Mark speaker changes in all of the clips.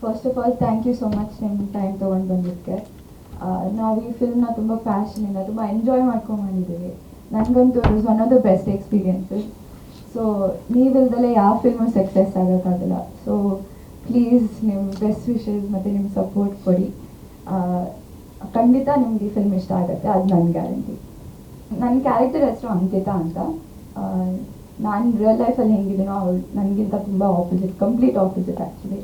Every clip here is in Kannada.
Speaker 1: First of all thank you so much ನಿಮ್ಮ ಟೈಮ್ ತೊಗೊಂಡು ಬಂದಿದ್ದಕ್ಕೆ ನಾವು ಈ ಫಿಲ್ಮ್ನ ತುಂಬ ಪ್ಯಾಷನಿಂದ ತುಂಬ ಎಂಜಾಯ್ ಮಾಡ್ಕೊಂಡು ಬಂದಿದ್ದೀವಿ ನನಗಂತೂ it one of the best experiences so ನೀವಿಲ್ದಲೇ ಯಾವ ಫಿಲ್ಮು ಸಕ್ಸಸ್ ಆಗೋಕ್ಕಾಗಲ್ಲ. ಸೊ ಪ್ಲೀಸ್ ನಿಮ್ಮ ಬೆಸ್ಟ್ ವಿಷಸ್ ಮತ್ತು ನಿಮ್ಮ ಸಪೋರ್ಟ್ ಕೊಡಿ. ಆ, ಖಂಡಿತ ನಿಮ್ಗೆ ಈ ಫಿಲ್ಮ್ ಇಷ್ಟ ಆಗುತ್ತೆ ಅದು ನನ್ನ ಗ್ಯಾರಂಟಿ ನನ್ನ ಕ್ಯಾರೆಕ್ಟರ್ ಹೆಸರು ಅಂಕಿತಾ ಅಂತ. ನಾನು ರಿಯಲ್ ಲೈಫಲ್ಲಿ ಹೆಂಗಿದ್ದೀನೋ ಅವಳು ನನಗಿಂತ ತುಂಬ ಆಪೋಸಿಟ್ ಕಂಪ್ಲೀಟ್ ಆಪೋಸಿಟ್ ಆ್ಯಕ್ಚುಲಿ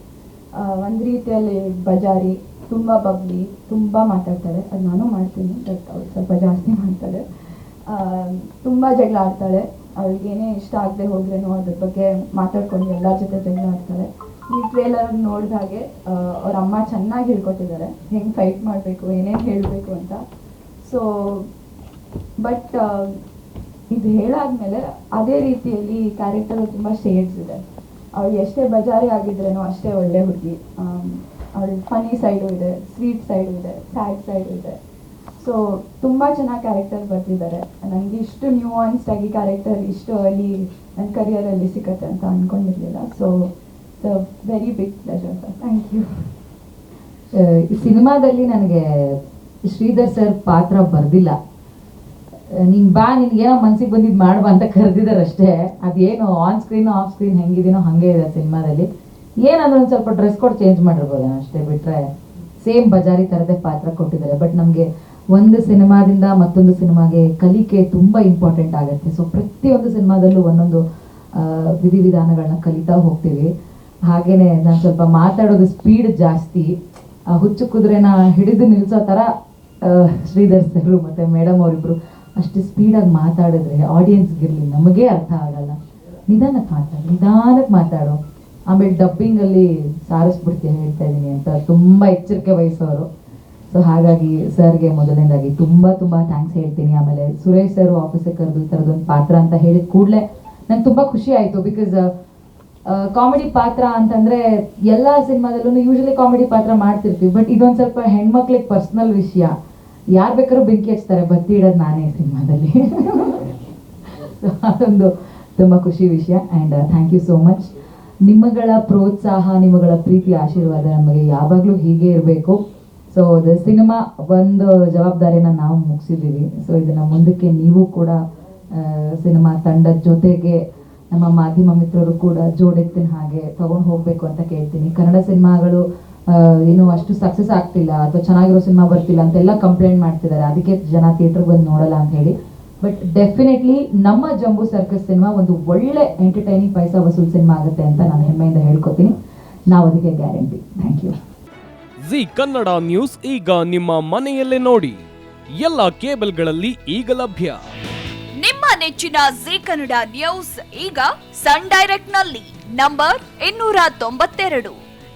Speaker 1: ಒಂದು ರೀತಿಯಲ್ಲಿ ಬಜಾರಿ ತುಂಬ ಬಬ್ಲಿ ತುಂಬ ಮಾತಾಡ್ತಾಳೆ. ಅದು ನಾನು ಮಾಡ್ತೀನಿ ಬಟ್ ಅವಳು ಸ್ವಲ್ಪ ಜಾಸ್ತಿ ಮಾಡ್ತಾಳೆ. ತುಂಬ ಜಗಳ ಆಡ್ತಾಳೆ. ಅವಳಿಗೆ ಏನೇ ಇಷ್ಟ ಆಗದೆ ಹೋದ್ರೇನೋ ಅದ್ರ ಬಗ್ಗೆ ಮಾತಾಡ್ಕೊಂಡು ಎಲ್ಲರ ಜೊತೆ ಜಗಳ ಆಡ್ತಾಳೆ. ಈ ಟ್ರೇಲರ್ ನೋಡಿದ ಹಾಗೆ ಅವ್ರ ಅಮ್ಮ ಚೆನ್ನಾಗಿ ಹೇಳ್ಕೊಟ್ಟಿದ್ದಾರೆ. ಹೆಂಗೆ ಫೈಟ್ ಮಾಡಬೇಕು, ಏನೇನು ಹೇಳಬೇಕು ಅಂತ. ಸೊ ಬಟ್ ಇದು ಹೇಳಾದ್ಮೇಲೆ ಅದೇ ರೀತಿಯಲ್ಲಿ ಕ್ಯಾರೆಕ್ಟರ್ ತುಂಬ ಶೇಡ್ಸ್ ಇದೆ. ಅವಳು ಎಷ್ಟೇ ಬಜಾರಿ ಆಗಿದ್ರೇನು ಅಷ್ಟೇ ಒಳ್ಳೆ ಹುಡುಗಿ. ಅವಳ ಫನಿ ಸೈಡು ಇದೆ ಸ್ವೀಟ್ ಸೈಡು ಇದೆ ಸ್ಯಾಡ್ ಸೈಡು ಇದೆ. ಸೊ ತುಂಬ ಚೆನ್ನಾಗಿ ಕ್ಯಾರೆಕ್ಟರ್ ಬರ್ತಿದ್ದಾರೆ ನನಗೆ ಇಷ್ಟು ನ್ಯೂಆನ್ಸ್ಡ್ ಆಗಿ ಕ್ಯಾರೆಕ್ಟರ್ ಇಷ್ಟು ಅಲ್ಲಿ ನನ್ನ ಕರಿಯರಲ್ಲಿ ಸಿಕ್ಕತ್ತೆ ಅಂತ ಅಂದ್ಕೊಂಡಿರ್ಲಿಲ್ಲ so very big pleasure sir thank you
Speaker 2: ಸಿನಿಮಾದಲ್ಲಿ ನನಗೆ ಶ್ರೀಧರ್ ಸರ್ ಪಾತ್ರ ಬರ್ದಿಲ್ಲ. ನಿಂಗೆ ಬಾ ನಿನ್ಗೇನೋ ಮನ್ಸಿಗೆ ಬಂದಿದ್ದು ಮಾಡುವ ಅಂತ ಕರೆದಿದ್ದಾರೆ ಅಷ್ಟೇ. ಅದೇನು ಆನ್ ಸ್ಕ್ರೀನ್ ಆಫ್ ಸ್ಕ್ರೀನ್ ಹೆಂಗಿದೀನೋ ಹಾಗೆ ಇದೆ ಸಿನಿಮಾದಲ್ಲಿ. ಏನಾದ್ರೂ ಒಂದು ಸ್ವಲ್ಪ ಡ್ರೆಸ್ ಕೋಡ್ ಚೇಂಜ್ ಮಾಡಿರ್ಬೋದು ಅಷ್ಟೇ, ಬಿಟ್ರೆ ಸೇಮ್ ಬಜಾರಿ ಥರದೇ ಪಾತ್ರ ಕೊಟ್ಟಿದ್ದಾರೆ. ಬಟ್ ನಮಗೆ ಒಂದು ಸಿನಿಮಾದಿಂದ ಮತ್ತೊಂದು ಸಿನಿಮಾಗೆ ಕಲಿಕೆ ತುಂಬ ಇಂಪಾರ್ಟೆಂಟ್ ಆಗುತ್ತೆ. ಸೊ ಪ್ರತಿಯೊಂದು ಸಿನಿಮಾದಲ್ಲೂ ಒಂದೊಂದು ವಿಧಿವಿಧಾನಗಳನ್ನ ಕಲಿತಾ ಹೋಗ್ತೀವಿ. ಹಾಗೇನೆ ನಾನು ಸ್ವಲ್ಪ ಮಾತಾಡೋದು ಸ್ಪೀಡ್ ಜಾಸ್ತಿ. ಹುಚ್ಚು ಕುದುರೆನ ಹಿಡಿದು ನಿಲ್ಸೋ ಥರ ಶ್ರೀಧರ್ ಸರ್ ಮತ್ತು ಮೇಡಮ್ ಅವರಿಬ್ರು ಅಷ್ಟು ಸ್ಪೀಡಾಗಿ ಮಾತಾಡಿದ್ರೆ ಆಡಿಯನ್ಸ್ಗಿರಲಿ ನಮಗೇ ಅರ್ಥ ಆಗಲ್ಲ. ನಿಧಾನಕ್ಕೆ ಮಾತಾಡು ನಿಧಾನಕ್ಕೆ ಮಾತಾಡು. ಆಮೇಲೆ ಡಬ್ಬಿಂಗಲ್ಲಿ ಸಾರಿಸ್ಬಿಡ್ತೀಯ ಹೇಳ್ತಾ ಇದ್ದೀನಿ ಅಂತ ತುಂಬ ಎಚ್ಚರಿಕೆ ವಹಿಸೋರು. ಸೊ ಹಾಗಾಗಿ ಸರ್ಗೆ ಮೊದಲನೇದಾಗಿ ತುಂಬ ತುಂಬ ಥ್ಯಾಂಕ್ಸ್ ಹೇಳ್ತೀನಿ. ಆಮೇಲೆ ಸುರೇಶ್ ಸರ್ ಆಫೀಸಿಗೆ ಕರೆದು ಈ ಥರದೊಂದು ಪಾತ್ರ ಅಂತ ಹೇಳಿದ ಕೂಡಲೇ ನಂಗೆ ತುಂಬ ಖುಷಿ ಆಯಿತು ಬಿಕಾಸ್ ಕಾಮಿಡಿ ಪಾತ್ರ ಅಂತಂದ್ರೆ ಎಲ್ಲ ಸಿನಿಮಾದಲ್ಲೂ ಯೂಶಲಿ ಕಾಮಿಡಿ ಪಾತ್ರ ಮಾಡ್ತಿರ್ತೀವಿ. ಬಟ್ ಇದೊಂದು ಸ್ವಲ್ಪ ಹೆಣ್ಮಕ್ಳಿಗೆ ಪರ್ಸ್ನಲ್ ವಿಷಯ. ಯಾರು ಬೇಕಾದ್ರೂ ಬೆಂಕಿ ಹಚ್ತಾರೆ, ಬತ್ತಿ ಇಡೋದು ನಾನೇ ಸಿನಿಮಾದಲ್ಲಿ. ಅದೊಂದು ತುಂಬ ಖುಷಿ ವಿಷಯ and thank you so much ನಿಮ್ಮಗಳ ಪ್ರೋತ್ಸಾಹ, ನಿಮ್ಮಗಳ ಪ್ರೀತಿ, ಆಶೀರ್ವಾದ ನಮಗೆ ಯಾವಾಗಲೂ ಹೀಗೆ ಇರಬೇಕು. ಸೊ ಸಿನಿಮಾ ಒಂದು ಜವಾಬ್ದಾರಿನ ನಾವು ಮುಗಿಸಿದ್ದೀವಿ. ಸೊ ಇದನ್ನ ಮುಂದಕ್ಕೆ ನೀವು ಕೂಡ ಸಿನಿಮಾ ತಂಡದ ಜೊತೆಗೆ ನಮ್ಮ ಮಾಧ್ಯಮ ಮಿತ್ರರು ಕೂಡ ಜೋಡೆತ್ತಿನ ಹಾಗೆ ತಗೊಂಡು ಹೋಗಬೇಕು ಅಂತ ಕೇಳ್ತೀನಿ. ಕನ್ನಡ ಸಿನಿಮಾಗಳು ಏನು ಅಷ್ಟು ಸಕ್ಸಸ್ ಆಗ್ತಿಲ್ಲ ಅಥವಾ ಚೆನ್ನಾಗಿರೋ ಸಿನಿಮಾ ಬರ್ತಿಲ್ಲ ಅಂತೆಲ್ಲ ಕಂಪ್ಲೇಂಟ್ ಮಾಡ್ತಿದ್ದಾರೆ. ಅದಕ್ಕೆ ಜನ ಥಿಯೇಟ್ರಿಗೆ ಬಂದು ನೋಡಲ್ಲ ಅಂತ ಹೇಳಿ. ಬಟ್ ಡೆಫಿನೆಟ್ಲಿ ನಮ್ಮ ಜಂಬೂ ಸರ್ಕಸ್ ಸಿನಿಮಾ ಒಂದು ಒಳ್ಳೆ ಎಂಟರ್ಟೈನಿಂಗ್ ಪೈಸಾ ವಸೂಲ್ ಸಿನಿಮಾ ಆಗುತ್ತೆ ಅಂತ ನಾನು ಹೆಮ್ಮೆಯಿಂದ ಹೇಳ್ಕೊತೀನಿ. ನಾವು ಅದಕ್ಕೆ guarantee thank you
Speaker 3: Zee Kannada news ಈಗ ನಿಮ್ಮ ಮನೆಯಲ್ಲೇ ನೋಡಿ. ಎಲ್ಲ ಕೇಬಲ್ಗಳಲ್ಲಿ ಈಗ ಲಭ್ಯ.
Speaker 4: ನಿಮ್ಮ ನೆಚ್ಚಿನ ಜಿ ಕನ್ನಡ ನ್ಯೂಸ್ ಈಗ ಸನ್ ಡೈರೆಕ್ಟ್ನಲ್ಲಿ ನಂಬರ್ ಇನ್ನೂರ ತೊಂಬತ್ತೆರಡು.